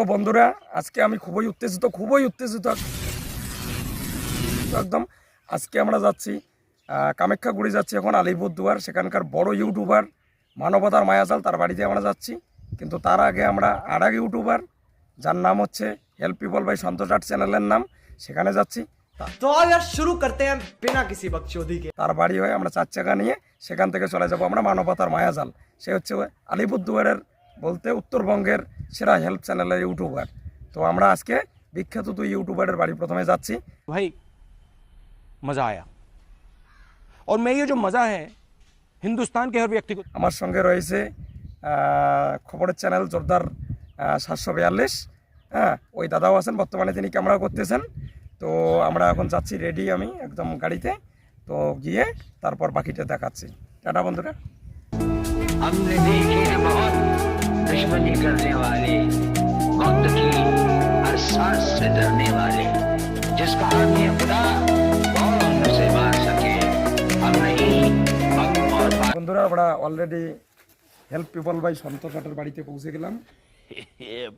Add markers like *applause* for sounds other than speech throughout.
তো বন্ধুরা আজকে আমি খুবই উত্তেজিত খুবই উত্তেজিত। একদম আজকে আমরা যাচ্ছি কামাখ্যাগুড়ি যাচ্ছি এখন আলিপুরদুয়ার সেখানকার বড় ইউটিউবার মানবতার মায়াজাল তার বাড়িতে আমরা যাচ্ছি। কিন্তু তার আগে আমরা আর এক ইউটিউবার যার নাম হচ্ছে হেল্প পিপল বাই সন্তোষ আট চ্যানেলের নাম সেখানে যাচ্ছি। শুরু করতে বিনা কিছু বকচোদিকে তার বাড়ি হয়ে আমরা চার চাকা নিয়ে সেখান থেকে চলে যাব আমরা মানবতার মায়াজাল। সে হচ্ছে আলিপুরদুয়ারের বলতে উত্তরবঙ্গের সেরা হেল্প চ্যানেলের ইউটিউবার তো আমরা আজকে বিখ্যাত দুই ইউটিউবারের বাড়ি প্রথমে যাচ্ছি भाई मज़ा आया और मैं ये जो मज़ा है हिंदुस्तान के हर व्यक्ति को আমার সঙ্গে রয়েছে আহ, খবরের চ্যানেল জোরদার সাতশো বিয়াল্লিশ হ্যাঁ ওই দাদাও আছেন বর্তমানে তিনি ক্যামেরা করতেছেন তো আমরা এখন যাচ্ছি রেডি আমি একদম গাড়িতে তো গিয়ে তারপর বাকিটা দেখাচ্ছি টাটা বন্ধুরা हमने देखे हैं बहुत दुश्मनी करने वाले वक्त की हर सांस से डरने वाले जिसका हाथ ये खुदा कौन उसे मार सके हम नहीं हम और बात বন্ধুরা আমরা অলরেডি হেল্প পিপল বাই সন্তোষাটের বাড়িতে পৌঁছে গেলাম *laughs*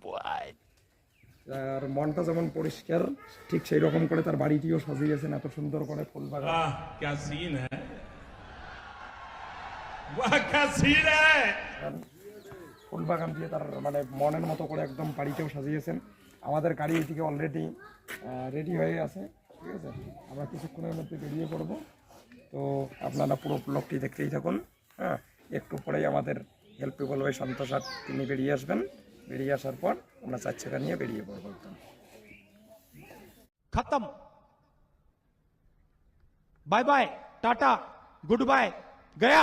আর মনটা যেমন পরিষ্কার ঠিক সেই রকম করে তার বাড়িটিও সাজিয়েছেন এত সুন্দর করে ফুল বাগান वाह क्या सीन है वाह क्या सीन है ফুল বাগান দিয়ে তার মানে মনের মতো করে একদম বাড়িতেও সাজিয়েছেন। আমাদের গাড়ি এদিকে অলরেডি রেডি হয়ে আছে, ঠিক আছে? আমরা কিছুক্ষণের মধ্যে বেরিয়ে পড়ব। তো আপনারা পুরো ব্লগটি দেখতেই থাকুন হ্যাঁ? একটু পরেই আমাদের হেল্পেবল হয়ে সন্তোষার তিনি বেরিয়ে আসবেন। বেরিয়ে আসার পর আমরা চার চাকা নিয়ে বেরিয়ে পড়ব একদম। খতম। Bye bye tata good bye Gaya